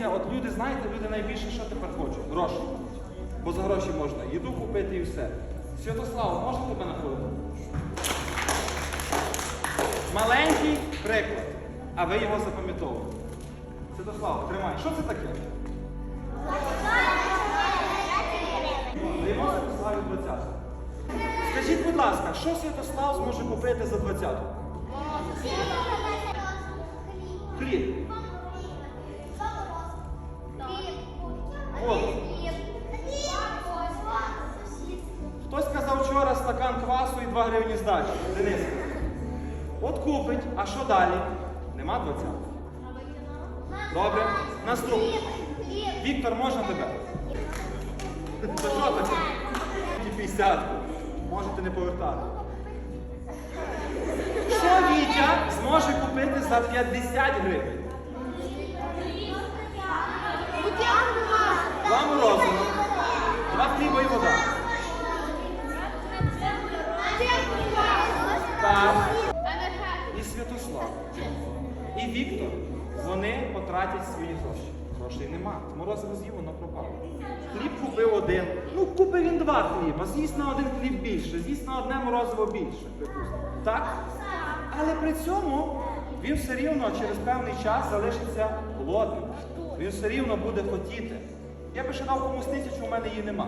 дивіться, от люди, знаєте, люди найбільше що тепер хочуть? Гроші. Бо за гроші можна їду купити і все. Святослав, можна тебе на хвилину? Маленький приклад, а ви його запам'ятовуєте. Святослав, тримай. Що це таке? Даємо Святославі 20. Скажіть, будь ласка, що Святослав зможе купити за 20? Хтось сказав вчора стакан квасу і 2 гривні здачі. Денис. От купить, а що далі? Нема 20. Добре. Наступний. Віктор, можна тебе? Це що таке? Ті 50. Можете не повертати. Що Вітя зможе купити за 50 гривень? Два морозива, два хліба і вода. Так. І Святослав. І Віктор. Вони потратять свої гроші. Грошей нема. Морозиво з'їв, воно пропало. Хліб купив один. Ну, купив він два хліба. З'їсть на один хліб більше, з'їсть на одне морозиво більше. Так? Але при цьому він все рівно через певний час залишиться голодним. Він все рівно буде хотіти. Я би ще дав комусь тисячу, у мене її нема.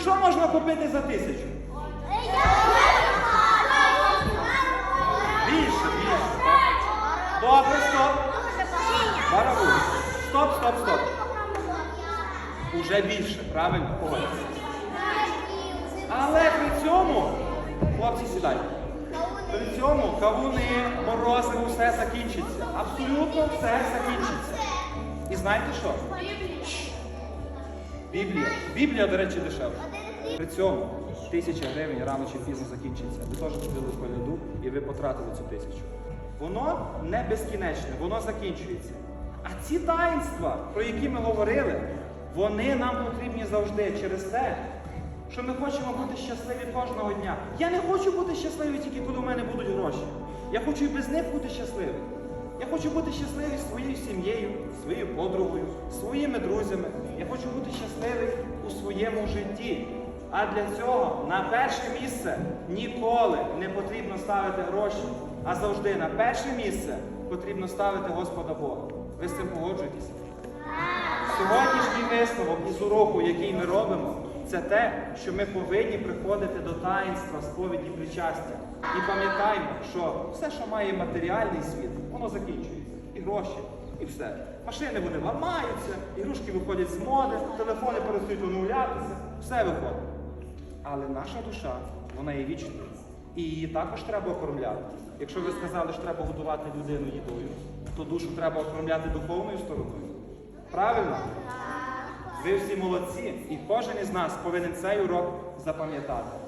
Що можна купити за тисячу? Більше, більше. Добре, стоп. Барабу. Стоп, стоп, стоп. Уже більше, правильно? Погодьтеся. Але при цьому, хлопці, сідайте. При цьому кавуни, морозиво, все закінчиться. Абсолютно все закінчиться. І знаєте що? Біблія. Біблія, до речі, дешевша. При цьому тисяча гривень рано чи пізно закінчиться. Ви теж ходили в коляду і ви потратили цю тисячу. Воно не безкінечне, воно закінчується. А ці таїнства, про які ми говорили, вони нам потрібні завжди через те, що ми хочемо бути щасливі кожного дня. Я не хочу бути щасливий тільки коли у мене будуть гроші. Я хочу і без них бути щасливим. Я хочу бути щасливий своєю сім'єю, своєю подругою, своїми друзями. Я хочу бути щасливий у своєму житті. А для цього на перше місце ніколи не потрібно ставити гроші, а завжди на перше місце потрібно ставити Господа Бога. Ви з цим погоджуєтеся? Сьогоднішній висновок із уроку, який ми робимо, це те, що ми повинні приходити до таїнства сповіді причастя. І пам'ятаємо, що все, що має матеріальний світ, воно закінчується. І гроші, і все. Машини вони ламаються, ігрушки виходять з моди, телефони перестають оновлятися, все виходить. Але наша душа, вона є вічною. І її також треба окормляти. Якщо ви сказали, що треба годувати людину їдою, то душу треба окормляти духовною стороною. Правильно? Ви всі молодці, і кожен із нас повинен цей урок запам'ятати.